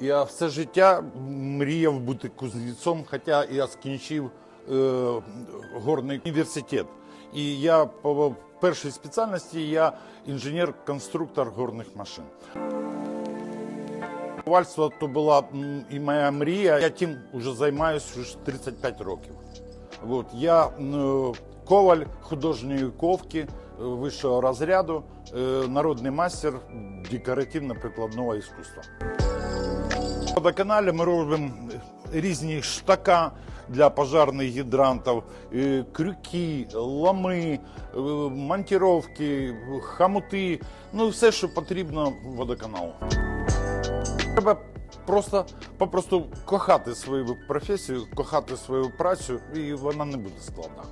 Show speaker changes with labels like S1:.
S1: Я все життя мріяв бути кузнецом, хоча я скінчив е, горний університет. І я по першій спеціальності я інженер-конструктор горних машин. Ковальство то була і моя мрія. Я тим вже займаюся вже 35 років. От, я м, коваль художньої ковки е, вищого розряду, е, народний мастер декоративно-прикладного іскусства. На водоканалі ми робимо різні штака для пожарних гідрантів, е, крюки, лами, е, монтировки, хамути, ну все, що потрібно водоканалу. Треба просто попросту кохати свою професію, кохати свою працю, і вона не буде складна.